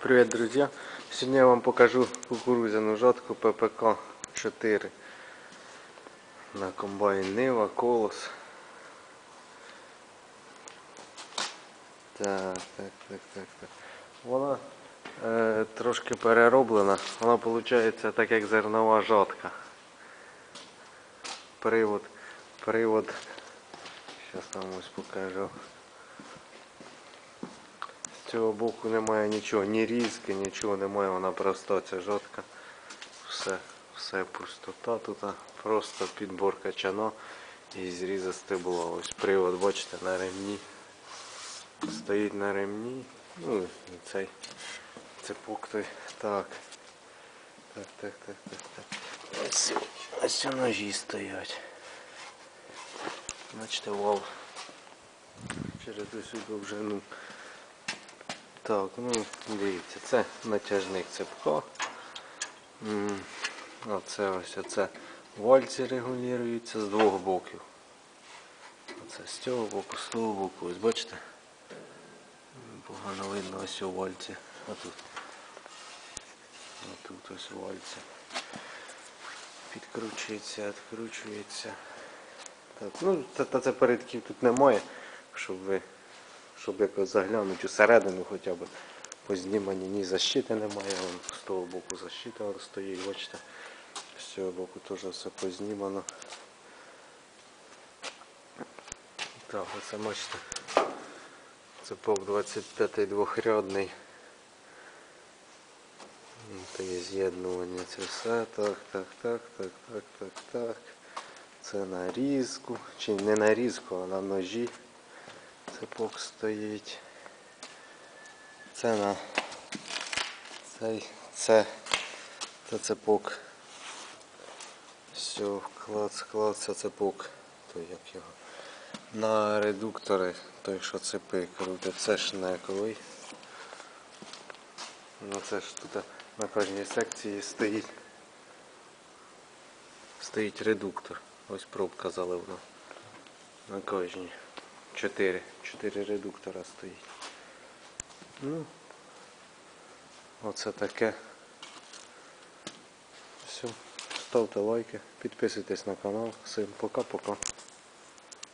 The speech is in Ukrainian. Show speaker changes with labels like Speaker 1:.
Speaker 1: Привет, друзья! Сегодня я вам покажу кукурузяну жатку ППК 4 на комбайн Нива, Колос. Так, так, так, так, так. Вона е, трошки перероблена. Вона виходить так як зернова жатка. Привод, привод. Зараз вам ось покажу. З цього боку немає нічого, ні різки, нічого немає, вона просто ця жодка. Все, все пустота тут, просто підбор качано і зріза стебло. Ось привод, бачите, на ремні. Стоїть на ремні. Ну і цей цепок той. Так. Так, так, так, так, так. Ось, ось ножі стоять. Бачите, вал. Через усю довжину. Так, ну дивіться, це натяжник цепка. М, Оце ось оце вальці регулюються з двох боків. Оце з цього боку, з того боку. Ось бачите? Погано видно ось у вальці. А тут. А тут ось вальці. Підкручується, відкручується. Так, ну та, та це передків тут немає, щоб ви щоб якось заглянути усередину хоча б по зніманні ні защити немає, вон з того боку защита стоїть, бачите, з цього боку теж все познімано. Так, оце бачите. Цепок 25 двохрядний. Ну, То є з'єднування, це все. Так, так, так, так, так, так, так. Це на різку. Чи не на різку, а на ножі. Цепок стоїть. Це на цей це, це цепок. Все, клац, клац, це цепок. То як його. На редуктори, той що цепи крутить, це шнековий. Ну це ж тут на кожній секції стоїть. Стоїть редуктор. Ось пробка заливна. На кожній. Чотири. Чотири редуктора стоїть. Ну, оце таке. Все. Ставте лайки, підписуйтесь на канал. Всім пока-пока.